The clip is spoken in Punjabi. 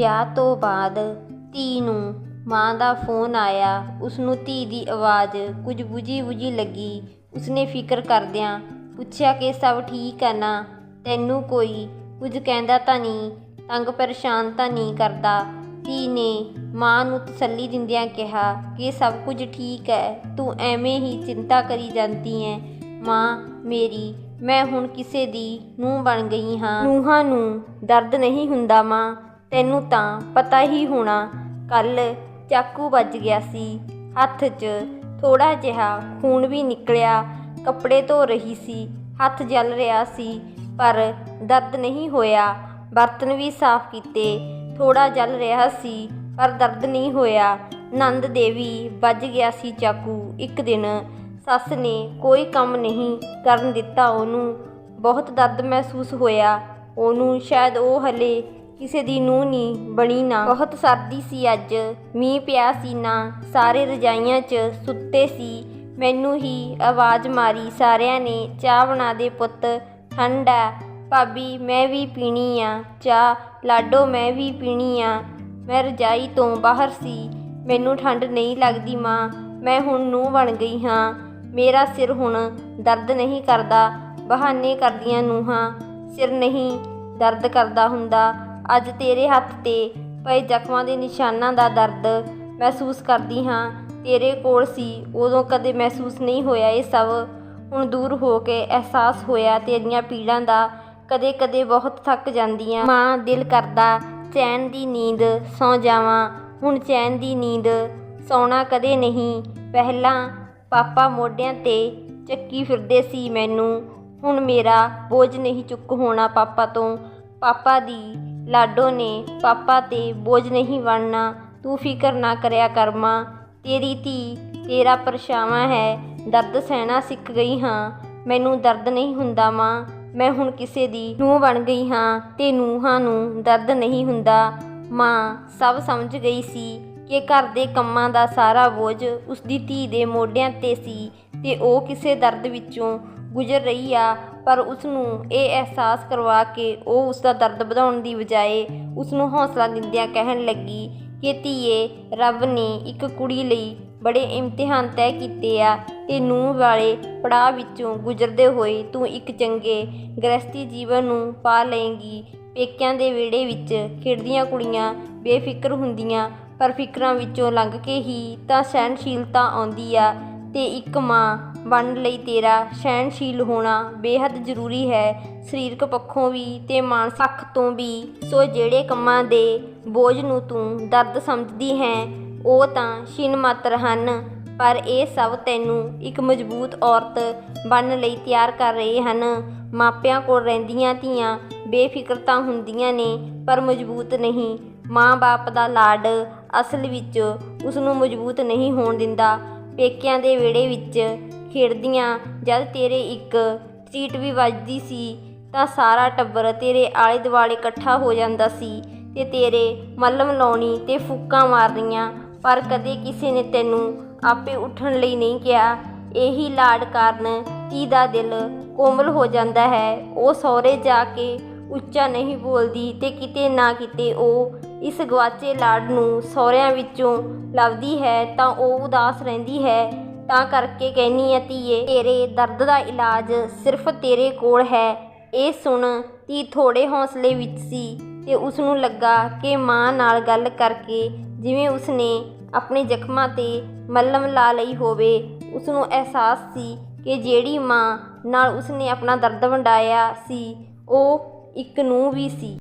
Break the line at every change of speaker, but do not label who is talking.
ਵਿਆਹ ਤੋਂ ਬਾਅਦ ਧੀ ਨੂੰ ਮਾਂ ਦਾ ਫੋਨ ਆਇਆ। ਉਸਨੂੰ ਧੀ ਦੀ ਆਵਾਜ਼ ਕੁਝ ਬੁਝੀ ਬੁਝੀ ਲੱਗੀ। ਉਸਨੇ ਫਿਕਰ ਕਰਦਿਆਂ ਪੁੱਛਿਆ ਕਿ ਸਭ ਠੀਕ ਹੈ ਨਾ? ਤੈਨੂੰ ਕੋਈ ਕੁਝ ਕਹਿੰਦਾ ਤਾਂ ਨਹੀਂ, ਤੰਗ ਪਰੇਸ਼ਾਨ ਤਾਂ ਨਹੀਂ ਕਰਦਾ? ਧੀ ਨੇ ਮਾਂ ਨੂੰ ਤਸੱਲੀ ਦਿੰਦਿਆਂ ਕਿਹਾ ਕਿ ਸਭ ਕੁਝ ਠੀਕ ਹੈ, ਤੂੰ ਐਵੇਂ ਹੀ ਚਿੰਤਾ ਕਰੀ ਜਾਂਦੀ ਹੈ। ਮਾਂ, ਮੇਰੀ, ਮੈਂ ਹੁਣ ਕਿਸੇ ਦੀ ਨੂੰਹ ਬਣ ਗਈ ਹਾਂ। ਨੂੰਹਾਂ ਨੂੰ ਦਰਦ ਨਹੀਂ ਹੁੰਦਾ ਮਾਂ। ਤੈਨੂੰ ਤਾਂ ਪਤਾ ਹੀ ਹੋਣਾ ਕੱਲ ਚਾਕੂ ਵੱਜ ਗਿਆ ਸੀ। ਹੱਥ 'ਚ ਥੋੜਾ ਜਿਹਾ ਖੂਨ ਵੀ ਨਿਕਲਿਆ, ਕੱਪੜੇ ਧੋ ਰਹੀ ਸੀ, ਹੱਥ ਜਲ ਰਿਹਾ ਸੀ, ਪਰ ਦਰਦ ਨਹੀਂ ਹੋਇਆ। ਬਰਤਨ ਵੀ ਸਾਫ਼ ਕੀਤੇ ਥੋੜਾ ਜਲ ਰਿਹਾ ਸੀ, ਪਰ ਦਰਦ ਨਹੀਂ ਹੋਇਆ। ਨੰਦ ਦੇਵੀ ਵੱਜ ਗਿਆ ਸੀ ਚਾਕੂ। ਇੱਕ ਦਿਨ ਸੱਸ ਨੇ ਕੋਈ ਕੰਮ ਨਹੀਂ ਕਰਨ ਦਿੱਤਾ ਉਹਨੂੰ। ਬਹੁਤ ਦਰਦ ਮਹਿਸੂਸ ਹੋਇਆ। ਉਹਨੂੰ ਸ਼ਾਇਦ ਉਹ ਹਲੇ ਕਿਸੇ ਦੀ ਨੂੰਹ ਨਹੀਂ ਬਣੀ ਨਾ। ਬਹੁਤ ਸਰਦੀ ਸੀ ਅੱਜ। ਮੀਂਹ ਪਿਆ ਸੀ ਨਾ। ਸਾਰੇ ਰਜਾਈਆਂ 'ਚ ਸੁੱਤੇ ਸੀ। ਮੈਨੂੰ ਹੀ ਆਵਾਜ਼ ਮਾਰੀ, ਸਾਰਿਆਂ ਨੇ, ਚਾਹ ਬਣਾ ਦੇ ਪੁੱਤ, ਠੰਡ ਹੈ ਭਾਬੀ, ਮੈਂ ਵੀ ਪੀਣੀ ਆ। ਚਾਹ ਲਾਡੋ, ਮੈਂ ਵੀ ਪੀਣੀ ਆ। ਮੈਂ ਰਜਾਈ ਤੋਂ ਬਾਹਰ ਸੀ। ਮੈਨੂੰ ਠੰਡ ਨਹੀਂ ਲੱਗਦੀ, ਮਾਂ। ਮੈਂ ਹੁਣ ਨੂੰ ਬਣ ਗਈ ਹਾਂ। ਮੇਰਾ ਸਿਰ ਹੁਣ ਦਰਦ ਨਹੀਂ ਕਰਦਾ। ਬਹਾਨੇ ਕਰਦੀਆਂ ਨੂੰਹਾਂ। ਸਿਰ ਨਹੀਂ ਦਰਦ ਕਰਦਾ ਹੁੰਦਾ। ਅੱਜ ਤੇਰੇ ਹੱਥ ਤੇ ਪਏ ਜ਼ਖਮਾਂ ਦੇ ਨਿਸ਼ਾਨਾਂ ਦਾ ਦਰਦ ਮਹਿਸੂਸ ਕਰਦੀ ਹਾਂ। ਤੇਰੇ ਕੋਲ ਸੀ, ਉਦੋਂ ਕਦੇ ਮਹਿਸੂਸ ਨਹੀਂ ਹੋਇਆ ਇਹ ਸਭ। ਹੁਣ ਦੂਰ ਹੋ ਕੇ ਅਹਿਸਾਸ ਹੋਇਆ, ਤੇਰੀਆਂ ਪੀੜਾਂ ਦਾ ਕਦੇ ਕਦੇ ਬਹੁਤ ਥੱਕ ਜਾਂਦੀਆਂ। ਮਾਂ, ਦਿਲ ਕਰਦਾ, ਚੈਨ ਦੀ ਨੀਂਦ ਸੌ ਜਾਵਾਂ। ਹੁਣ ਚੈਨ ਦੀ ਨੀਂਦ ਸੌਣਾ ਕਦੇ ਨਹੀਂ। ਪਹਿਲਾਂ ਪਾਪਾ ਮੋਢਿਆਂ ਤੇ ਚੱਕੀ ਫਿਰਦੇ ਸੀ ਮੈਨੂੰ। ਹੁਣ ਮੇਰਾ ਬੋਝ ਨਹੀਂ ਚੁੱਕ ਹੋਣਾ ਪਾਪਾ ਤੋਂ। ਪਾਪਾ ਦੀ ਲਾਡੋ ਨੇ ਪਾਪਾ ਤੇ ਬੋਝ ਨਹੀਂ ਬਣਨਾ ਤੂੰ ਫਿਕਰ ਨਾ ਕਰਿਆ ਕਰਮਾਂ ਤੇਰੀ ਧੀ, ਤੇਰਾ ਪਰਛਾਵਾਂ ਹੈ, ਦਰਦ ਸਹਿਣਾ ਸਿੱਖ ਗਈ ਹਾਂ, ਮੈਨੂੰ ਦਰਦ ਨਹੀਂ ਹੁੰਦਾ ਮਾਂ, ਮੈਂ ਹੁਣ ਕਿਸੇ ਦੀ ਨੂੰਹ ਬਣ ਗਈ ਹਾਂ, ਤੇ ਨੂੰਹਾਂ ਨੂੰ ਦਰਦ ਨਹੀਂ ਹੁੰਦਾ। ਮਾਂ, ਸਭ ਸਮਝ ਗਈ ਸੀ ਕਿ ਘਰ ਦੇ ਕੰਮਾਂ ਦਾ ਸਾਰਾ ਬੋਝ ਉਸਦੀ ਧੀ ਦੇ ਮੋਢਿਆਂ ਤੇ ਸੀ, ਤੇ ਉਹ ਕਿਸੇ ਦਰਦ ਵਿੱਚੋਂ ਗੁਜ਼ਰ ਰਹੀ ਆ ਪਰ ਉਸ ਨੂੰ ਇਹ ਅਹਿਸਾਸ ਕਰਵਾ ਕੇ ਉਹ ਉਸ ਦਾ ਦਰਦ ਵਧਾਉਣ ਦੀ ਬਜਾਏ ਉਸ ਨੂੰ ਹੌਸਲਾ ਦਿੰਦਿਆਂ ਕਹਿਣ ਲੱਗੀ ਕਿ ਧੀਏ, ਰੱਬ ਨੇ ਇੱਕ ਕੁੜੀ ਲਈ ਬੜੇ ਇਮਤਿਹਾਨ ਤੈਅ ਕੀਤੇ ਆ ਤੇ ਨੂੰਹ ਵਾਲੇ ਪੜਾਅ ਵਿੱਚੋਂ ਗੁਜ਼ਰਦੇ ਹੋਏ ਤੂੰ ਇੱਕ ਚੰਗੇ ਗ੍ਰਸਤੀ ਜੀਵਨ ਨੂੰ ਪਾ ਲਏਂਗੀ। ਪੇਕਿਆਂ ਦੇ ਵਿਹੜੇ ਵਿੱਚ ਖੇਡਦੀਆਂ ਕੁੜੀਆਂ ਬੇਫਿਕਰ ਹੁੰਦੀਆਂ, ਪਰ ਫਿਕਰਾਂ ਵਿੱਚੋਂ ਲੰਘ ਕੇ ਹੀ ਤਾਂ ਸਹਿਣਸ਼ੀਲਤਾ ਆਉਂਦੀ ਆ ਤੇ ਇੱਕ ਮਾਂ ਬਣਨ ਲਈ ਤੇਰਾ ਸਹਿਣਸ਼ੀਲ ਹੋਣਾ ਬੇਹੱਦ ਜ਼ਰੂਰੀ ਹੈ। ਸਰੀਰਕ ਪੱਖੋਂ ਵੀ ਤੇ ਮਾਨਸਿਕ ਪੱਖ ਤੋਂ ਵੀ। ਸੋ ਜਿਹੜੇ ਕੰਮਾਂ ਦੇ ਬੋਝ ਨੂੰ ਤੂੰ ਦਰਦ ਸਮਝਦੀ ਹੈ, ਉਹ ਤਾਂ ਛਿਨ ਮਾਤਰ ਹਨ। ਪਰ ਇਹ ਸਭ ਤੈਨੂੰ ਇੱਕ ਮਜ਼ਬੂਤ ਔਰਤ ਬਣਨ ਲਈ ਤਿਆਰ ਕਰ ਰਹੇ ਹਨ। ਮਾਪਿਆਂ ਕੋਲ ਰਹਿੰਦੀਆਂ ਧੀਆਂ ਬੇਫਿਕਰ ਤਾਂ ਹੁੰਦੀਆਂ ਨੇ, ਪਰ ਮਜ਼ਬੂਤ ਨਹੀਂ। ਮਾਂ-ਬਾਪ ਦਾ ਲਾਡ ਅਸਲ ਵਿੱਚ ਉਸ ਨੂੰ ਮਜ਼ਬੂਤ ਨਹੀਂ ਹੋਣ ਦਿੰਦਾ। ਪੇਕਿਆਂ ਦੇ ਵਿਹੜੇ ਵਿੱਚ ਖੇਡਦੀਆਂ, ਜਦ ਤੇਰੇ ਇੱਕ ਸੀਟ ਵੀ ਵੱਜਦੀ ਸੀ, ਤਾਂ ਸਾਰਾ ਟੱਬਰ ਤੇਰੇ ਆਲੇ ਦੁਆਲੇ ਇਕੱਠਾ ਹੋ ਜਾਂਦਾ ਸੀ ਤੇ ਤੇਰੇ ਮੱਲਮ ਲਾਉਣੀ ਤੇ ਫੂਕਾਂ ਮਾਰਨੀਆਂ। ਪਰ ਕਦੇ ਕਿਸੇ ਨੇ ਤੈਨੂੰ ਆਪੇ ਉੱਠਣ ਲਈ ਨਹੀਂ ਕਿਹਾ। ਇਹੀ ਲਾਡ ਕਾਰਨ ਧੀ ਦਾ ਦਿਲ ਕੋਮਲ ਹੋ ਜਾਂਦਾ ਹੈ। ਉਹ ਸਹੁਰੇ ਜਾ ਕੇ ਉੱਚਾ ਨਹੀਂ ਬੋਲਦੀ ਤੇ ਕਿਤੇ ਨਾ ਕਿਤੇ ਉਹ ਇਸ ਗਵਾਚੇ ਲਾੜ ਨੂੰ ਸਹੁਰਿਆਂ ਵਿੱਚੋਂ ਲੱਭਦੀ ਹੈ ਤਾਂ ਉਹ ਉਦਾਸ ਰਹਿੰਦੀ ਹੈ। ਤਾਂ ਕਰਕੇ ਕਹਿਨੀ ਆ ਧੀਏ, ਤੇਰੇ ਦਰਦ ਦਾ ਇਲਾਜ ਸਿਰਫ ਤੇਰੇ ਕੋਲ ਹੈ। ਇਹ ਸੁਣ ਧੀ ਥੋੜੇ ਹੌਸਲੇ ਵਿੱਚ ਸੀ ਤੇ ਉਸ ਨੂੰ ਲੱਗਾ ਕਿ ਮਾਂ ਨਾਲ ਗੱਲ ਕਰਕੇ ਜਿਵੇਂ ਉਸਨੇ ਆਪਣੇ ਜ਼ਖਮਾਂ ਤੇ ਮੱਲਮ ਲਾ ਲਈ ਹੋਵੇ ਉਸ ਨੂੰ ਅਹਿਸਾਸ ਸੀ ਕਿ ਜਿਹੜੀ ਮਾਂ ਨਾਲ ਉਸਨੇ ਆਪਣਾ ਦਰਦ ਵੰਡਾਇਆ ਸੀ, ਉਹ ਇੱਕ ਨੂੰ ਵੀ ਸੀ।